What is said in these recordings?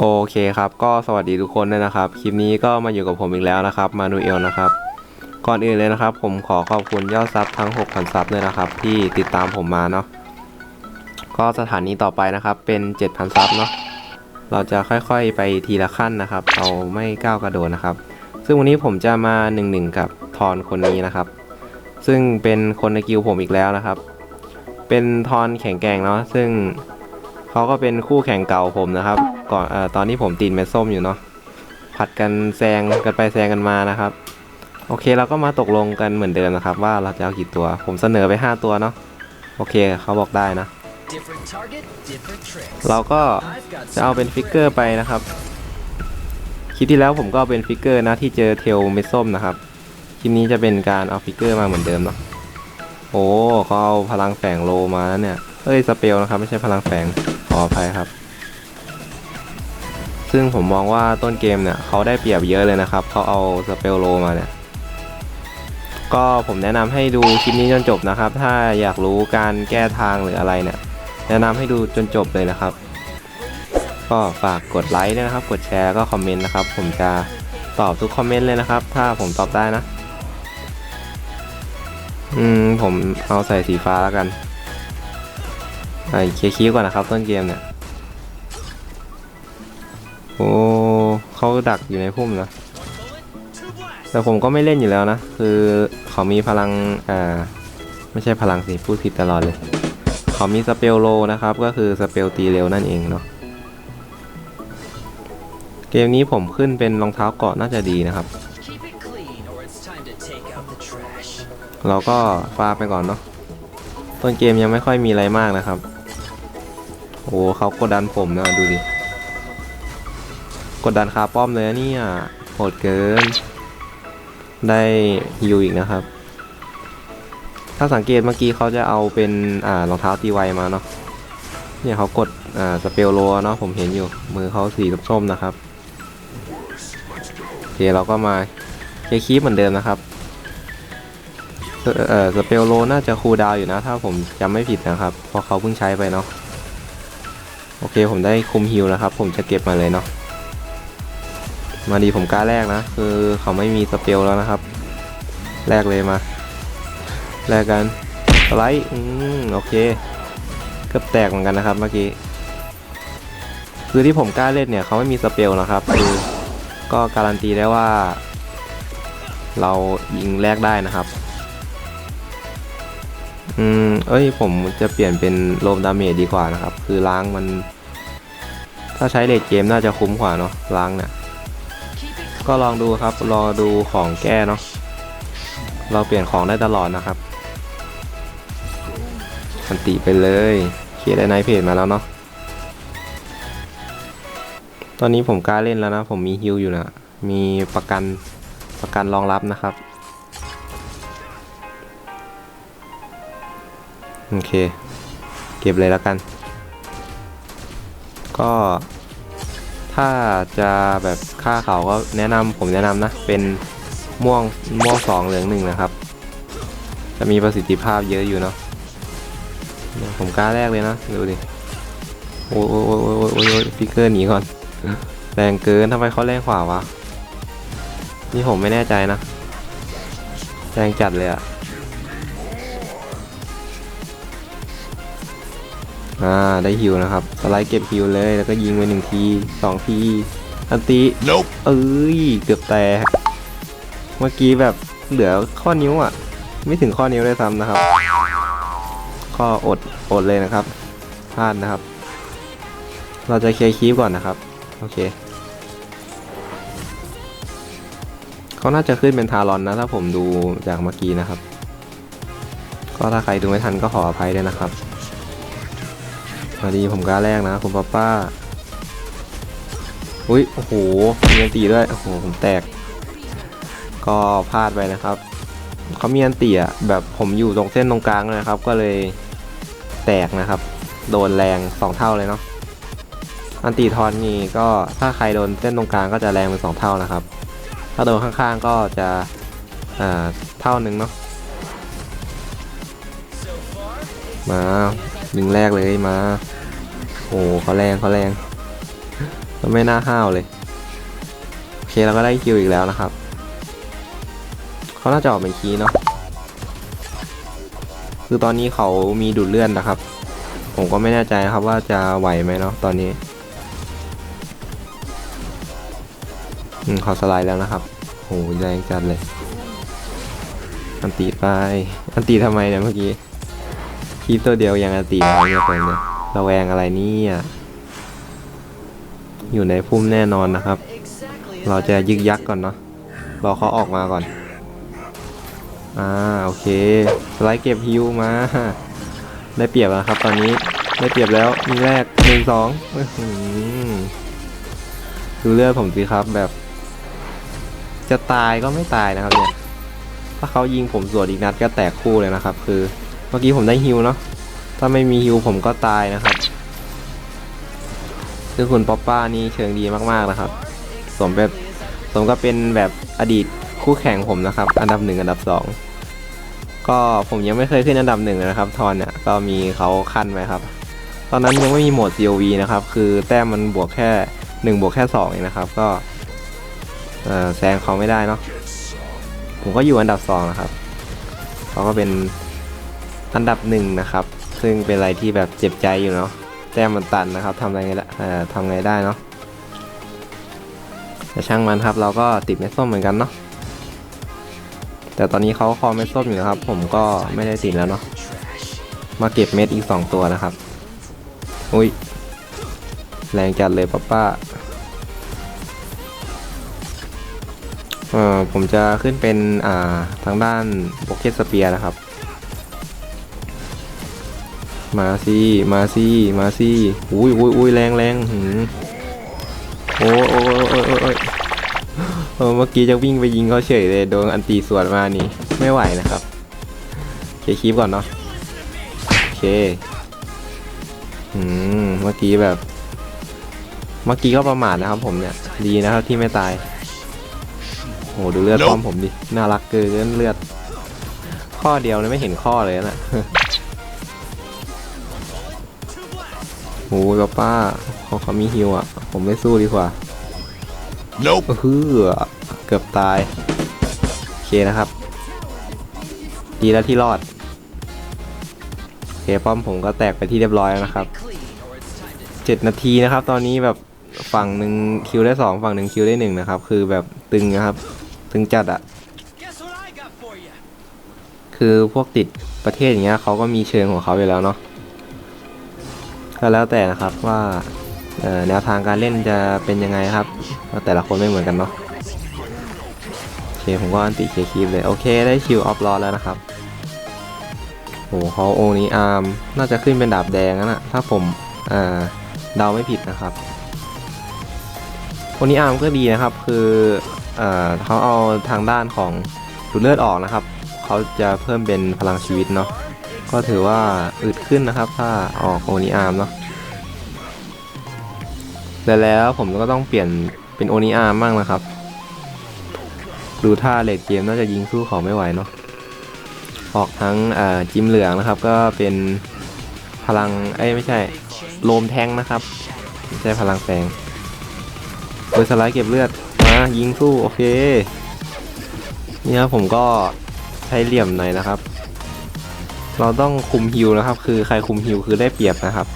โอเคครับ ก็สวัสดีทุกคนด้วยนะครับ คลิปนี้ก็มาอยู่กับผมอีกแล้วนะครับ มานูเอลนะครับ ก่อนอื่นเลยนะครับ ผมขอขอบคุณยอดซับทั้ง6,000ซับเลยนะครับ ที่ติดตามผมมาเนาะ ก็สถานีต่อไปนะครับ เป็น7,000ซับเนาะ เราจะค่อยๆไปทีละขั้นนะครับ เราไม่ก้าวกระโดดนะครับ ซึ่งวันนี้ผมจะมา1นึกับทอนคนนี้นะครับ ซึ่งเป็นคนในกิลผมอีกแล้วนะครับ เป็นทอนแข็งแกร่งเนาะ ซึ่ง เขาก็เป็นคู่แข่งเก่าผมนะครับ ก่อนเอ่อตอนที่ผมตีนเม็ดส้มอยู่เนาะผัดกันแซงกันไปแซงกันมานะครับ โอเคเราก็มาตกลงกันเหมือนเดิมนะครับ ว่าเราจะเอากี่ตัว ผมเสนอไป 5 ตัวเนาะโอเคเขาบอกได้นะ target, เราก็จะเอาเป็นฟิกเกอร์ไปนะครับคลิปที่แล้วผมก็เอาเป็นฟิกเกอร์นะที่เจอเทลเม็ดส้มนะครับคลิปนี้จะเป็นการเอาฟิกเกอร์มาเหมือนเดิมเนาะโอ้เขาเอาพลังแฝงโลมาแล้วเนี่ยเอ้ยสเปลนะครับไม่ใช่พลังแฝง ออภัยครับ ซึ่งผมมองว่าต้นเกมเนี่ยเขาได้เปรียบเยอะเลยนะครับเขาเอาสเปลโลมาเนี่ยก็ผมแนะนำให้ดูคลิปนี้จนจบนะครับ ถ้าอยากรู้การแก้ทางหรืออะไรเนี่ย แนะนำให้ดูจนจบเลยนะครับ ก็ฝากกดไลค์ด้วยนะครับ กดแชร์ก็คอมเมนต์นะครับ ผมจะตอบทุกคอมเมนต์เลยนะครับ ถ้าผมตอบได้นะ อืม ผมเอาใส่สีฟ้าแล้วกัน ไอ้เคลียร์ก่อนนะครับ ต้นเกมเนี่ย โอ้เขาดักอยู่ในพุ่มนะ แต่ผมก็ไม่เล่นอยู่แล้วนะ คือเขามีพลัง อ่า ไม่ใช่พลังสิ พูดผิดตลอดเลย เขามีสเปลโลนะครับ ก็คือสเปลตีเร็วนั่นเองเนาะ เกมนี้ผมขึ้นเป็นรองเท้าเกาะน่าจะดีนะครับ เราก็ฟาไปก่อนเนาะ ต้นเกมยังไม่ค่อยมีอะไรมากนะครับ โอ้เขากดดันผมนะดูดิ กดดันคาป้อมเลยนะเนี่ยโหดเกิน ได้ฮิวอีกนะครับ ถ้าสังเกตเมื่อกี้เขาจะเอาเป็นอ่ารองเท้าตีไวมาเนาะเนี่ยเขากดอ่าสเปลโลเนาะผมเห็นอยู่ มือเขาสีส้มๆนะครับโอเคเราก็มาเคคีปเหมือนเดิมนะครับเอ่อสเปลโลน่าจะคูลดาวอยู่นะ ถ้าผมจำไม่ผิดนะครับเพราะเขาเพิ่งใช้ไปเนาะ โอเคผมได้คุมฮิลแล้วครับ ผมจะเก็บมาเลยเนาะมาดีผมกล้าแรกนะ คือเขาไม่มีสเปลแล้วนะครับ แรกเลยมา แรกกันสไลด์อืมโอเคเกือบแตกเหมือนกันนะครับเมื่อกี้คือที่ผมกล้าเล่นเนี่ยเขาไม่มีสเปลนะครับคือก็การันตีได้ว่า เรายิงแรกได้นะครับ อืม เอ้ยผมจะเปลี่ยนเป็นโลมดาเมจดีกว่านะครับ คือล้างมัน ถ้าใช้เลดเกมน่าจะคุ้มกว่าเนาะล้างเนี่ยก็ลองดูครับ รอดูของแก้เนาะเราเปลี่ยนของได้ตลอดนะครับอันติไปเลยเคลียร์ได้ในเพจมาแล้วเนาะตอนนี้ผมกล้าเล่นแล้วนะ ผมมีฮิลอยู่นะ มีประกันประกันรองรับนะครับ โอเค เก็บเลยแล้วกัน ก็ถ้าจะแบบฆ่าเขาก็แนะนำผมแนะนำนะ เป็นม่วงม่วงสองเหลืองหนึ่งนะครับ จะมีประสิทธิภาพเยอะอยู่เนาะผมกล้าแรกเลยนะ ดูดิ โอ้ยโอ้ยโอ้ยโอ้ยโอ้ยโอ้ยฟิกเกอร์หนีก่อน แรงเกินทำไมเขาแรงขวาวะ นี่ผมไม่แน่ใจนะ แรงจัดเลยอะ อ่าได้ฮิวนะครับสไลด์เก็บฮิวเลยแล้วก็ยิงไปหนึ่งทีสองทีอันติ Nope. เอ้ยเกือบแตกเมื่อกี้แบบเหลือข้อนิ้วอะ ไม่ถึงข้อนิ้วเลยซ้ำนะครับ ข้ออดอดเลยนะครับพลาดนะครับ เราจะเคลียร์คีปก่อนนะครับโอเคเขาน่าจะขึ้นเป็นทารอนนะ ถ้าผมดูจากเมื่อกี้นะครับ ก็ถ้าใครดูไม่ทันก็ขออภัยด้วยนะครับ สวัสดีผมกล้าแรกนะคุณป้าป้า อุ้ยโอ้โหมีอันตีด้วย โอ้โห ผมแตก ก็พลาดไปนะครับ เขามีอันตีอะ แบบผมอยู่ตรงเส้นตรงกลางเลยนะครับ ก็เลยแตกนะครับ โดนแรงสองเท่าเลยเนาะ อันตีทอนนี่ก็ถ้าใครโดนเส้นตรงกลางก็จะแรงเป็นสองเท่านะครับ ถ้าโดนข้างๆก็จะอ่าเท่าหนึ่งเนาะมา ยิงแรกเลยมา โอ้เขาแรงเขาแรงมันไม่น่าห้าวเลย โอเคเราก็ได้คิวอีกแล้วนะครับ เขาน่าจะออกเป็นคีเนาะ คือตอนนี้เขามีดูดเลือดนะครับ ผมก็ไม่แน่ใจครับว่าจะไหวไหมเนาะตอนนี้ อืมเขาสไลด์แล้วนะครับโหแรงจัดเลย อันตีไป อันตีทำไมเนี่ยเมื่อกี้ คีบตัวเดียวยังอันตีอะไรเนี่ยผมเนี่ยระแวงอะไรเนี่ยอยู่ในพุ่มแน่นอนนะครับ Exactly เราจะยึกยักก่อนเนาะรอเขาออกมาก่อน อ่าโอเค สไลด์เก็บฮิวมา ได้เปรียบแล้วครับ ตอนนี้ได้เปรียบแล้วมีแรกหนึ่งสองอื้อหือดูเลือดผมสิครับแบบ จะตายก็ไม่ตายนะครับเนี่ยถ้าเขายิงผมสวนอีกนัดก็แตกคู่เลยนะครับ คือ เมื่อกี้ผมได้ฮิวเนาะ ถ้าไม่มีฮิวผมก็ตายนะครับ คือคุณป๊อปป้านี่เชิงดีมากๆนะครับ สมแบบสมก็เป็นแบบอดีตคู่แข่งผมนะครับ อันดับหนึ่งอันดับสองก็ผมยังไม่เคยขึ้นอันดับหนึ่งเลยนะครับ ทอนเนี่ยก็มีเขาขั้นไว้ครับ ตอนนั้นยังไม่มีโหมด COV นะครับ คือแต้มมันบวกแค่หนึ่งบวกแค่สองเองนะครับ ก็แซงเขาไม่ได้เนาะผมก็อยู่อันดับสองนะครับเขาก็เป็น อันดับหนึ่งนะครับ ซึ่งเป็นอะไรที่แบบเจ็บใจอยู่เนาะแต้มมันตันนะครับทำอะไรไงละเอ่อทำไงได้เนาะแต่ช่างมันครับเราก็ติดเม็ดส้มเหมือนกันเนาะแต่ตอนนี้เขาคอเม็ดส้มอยู่นะครับ ผมก็ไม่ได้ติดแล้วเนาะมาเก็บเม็ดอีก 2 ตัวนะครับ อุ้ยแรงจัดเลยป้าป้าเอ่อผมจะขึ้นเป็นอ่าทางด้านโบเกตสเปียนะครับ มาสิมาสิมาสิอุ้ยอุ้ยอุ้ยแรงแรงหืมโอ้โอ้โอ้โอ้โอ้ยเออเมื่อกี้จะวิ่งไปยิงเขาเฉยเลยโดนอันตีสวนมานี่ไม่ไหวนะครับเคลียร์คลิปก่อนเนาะโอเคอืมเมื่อกี้แบบ เมื่อกี้ก็ประมาทนะครับผมเนี่ย ดีนะครับที่ไม่ตายโอ้ดูเลือดพร้อมผมดิน่ารักเกินเลือด ข้อเดียวเลยไม่เห็นข้อเลยนะ โอ้ยป้าป้าเขาเขามีฮิวอะ ผมไม่สู้ดีกว่า Nope. เฮือเกือบตาย โอเคนะครับ ดีแล้วที่รอด โอเคป้อมผมก็แตกไปที่เรียบร้อยแล้วนะครับ Clean, or it's time to เจ็ดนาทีนะครับ ตอนนี้แบบฝั่งหนึ่งคิวได้สองฝั่งหนึ่งคิวได้หนึ่งนะครับ คือแบบตึงนะครับ ตึงจัดอะ guess what I got for you. คือพวกติดประเทศอย่างเงี้ยเขาก็มีเชิงของเขาอยู่แล้วเนาะ ก็แล้วแต่นะครับว่าแนวทางการเล่นจะเป็นยังไงครับแต่ละคนไม่เหมือนกันเนาะโอเคผมก็อันติเคลียร์คลิปเลยโอเคได้คิวออฟลอแล้วนะครับโอ้โหเขาโอนี้อาร์มน่าจะขึ้นเป็นดาบแดงนะถ้าผมเดาไม่ผิดนะครับโอนี้อาร์มก็ดีนะครับคือเอ่อเขาเอาทางด้านของดูดเลือดออกนะครับ เขาจะเพิ่มเป็นพลังชีวิตเนาะ ก็ถือว่าอึดขึ้นนะครับ ถ้าออกโอนิอาร์มเนาะแต่แล้วผมก็ต้องเปลี่ยนเป็นโอนิอาร์มบ้างนะครับ ดูท่าเลดเกมน่าจะยิงสู้เขาไม่ไหวเนาะออกทั้งจิมเหลืองนะครับ ก็เป็นพลังเอ้ไม่ใช่โลมแทงนะครับไม่ใช่พลังแฝงโดยสไลด์เก็บเลือดมายิงสู้โอเคนี่ครับผมก็ใช้เหลี่ยมหน่อยนะครับ เราต้องคุมฮิวนะครับ คือใครคุมฮิวคือได้เปรียบนะครับ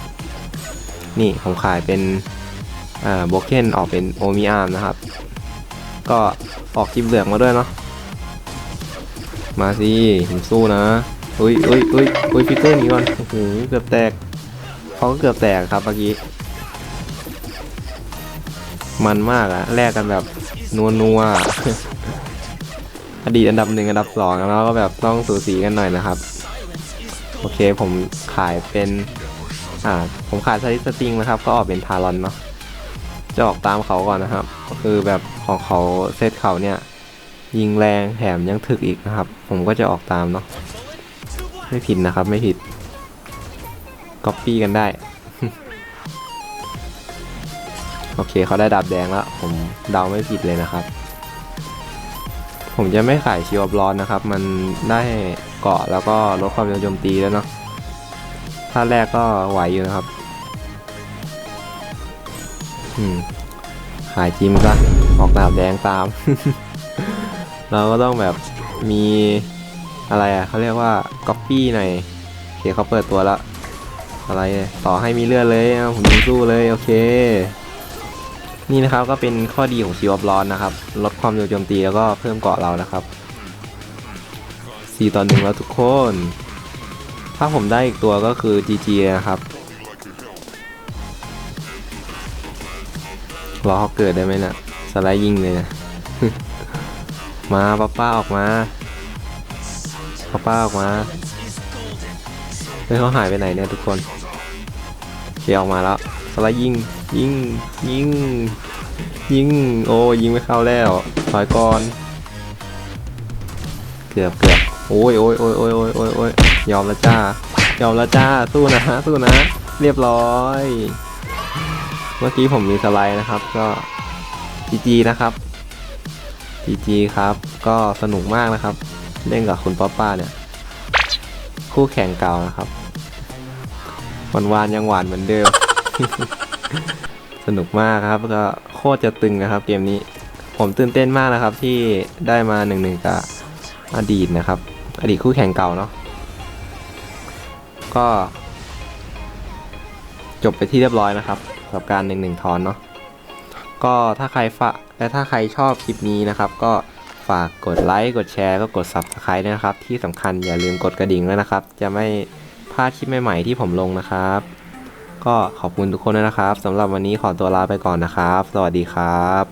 นี่ผมขายเป็นอ่าโบเคนออกเป็นโอมิอาร์มนะครับ ก็ออกจิมเหลืองมาด้วยเนาะมาสิผมสู้นะอุ้ยอุ้ยอุ้ยอุ้ยฟิเกอร์นี้ก่อนโอ้โหเกือบแตกเขาก็เกือบแตกครับเมื่อกี้มันมากอะแลกกันแบบนัวนัวอดีตอันดับหนึ่งอันดับสองแล้วก็แบบต้องสูสีกันหน่อยนะครับ โอเคผมขายเป็นอ่าผมขายสลิสติงนะครับ ก็ออกเป็นทารอนเนาะจะออกตามเขาก่อนนะครับก็คือแบบของเขาเซตเขาเนี่ย ยิงแรงแถมยังถึกอีกนะครับ ผมก็จะออกตามเนาะไม่ผิดนะครับไม่ผิดก๊อปปี้กันได้ โอเคเขาได้ดาบแดงแล้วผมเดาไม่ผิดเลยนะครับ ผมจะไม่ขายชิวบลอนนะครับ มันได้ เกาะแล้วก็ลดความเร็วโจมตีแล้วเนาะถ้าแรกก็ไหวอยู่นะครับ อืมขายจิมซะออกดาบแดงตาม เราก็ต้องแบบมีอะไรอะเขาเรียกว่าก๊อปปี้หน่อยโอเคเขาเปิดตัวแล้ว อะไรต่อให้มีเลือดเลยผมยิงสู้เลยโอเค นี่นะครับก็เป็นข้อดีของชีวบร้อนนะครับ ลดความเร็วโจมตีแล้วก็เพิ่มเกาะเรานะครับ 4ต่อหนึ่งแล้วทุกคน ถ้าผมได้อีกตัวก็คือ GG นะครับ รอเขาเกิดได้ไหมนะ่ะ สไลด์ยิงเลยนะมาป้าป้าออกมาป้าป้าออกมาเฮ้ยเขาหายไปไหนเนี่ยทุกคนเชียร์ออกมาแล้วสไลด์ยิงยิงยิงยิงโอ้ยิงไม่เข้าแล้วถอยก่อน เกือบเกือบ โอ้ยโอ้ยโอ้ยโอ้ยโอ้ยโอ้ยโอ้ยยอมล้วจ้ายอมล้วจ้าสู้นะสู้นะ เรียบร้อย เมื่อกี้ผมมีสไลด์นะครับ ก็จีจีนะครับจีจีครับ ก็สนุกมากนะครับ เล่นกับคุณป๊อปป้าเนี่ย คู่แข่งเก่านะครับวันวานยังหวานเหมือนเดิม สนุกมากครับก็โคตรจะตึงนะครับ เกมนี้ ผมตื่นเต้นมากนะครับที่ได้มาหนึ่งหนึ่งกับอดีตนะครับ อดีตคู่แข่งเก่าเนาะก็ จบไปที่เรียบร้อยนะครับกับการหนึ่งหนึ่งทอนเนาะก็ถ้าใครฝากและถ้าใครชอบคลิปนี้นะครับ ก็ฝากกดไลค์กดแชร์ก็กด subscribe ด้วยนะครับ ที่สำคัญอย่าลืมกดกระดิ่งด้วยนะครับ จะไม่พลาดคลิปใหม่ๆที่ผมลงนะครับ ก็ขอบคุณทุกคนด้วยนะครับสำหรับวันนี้ขอตัวลาไปก่อนนะครับ สวัสดีครับ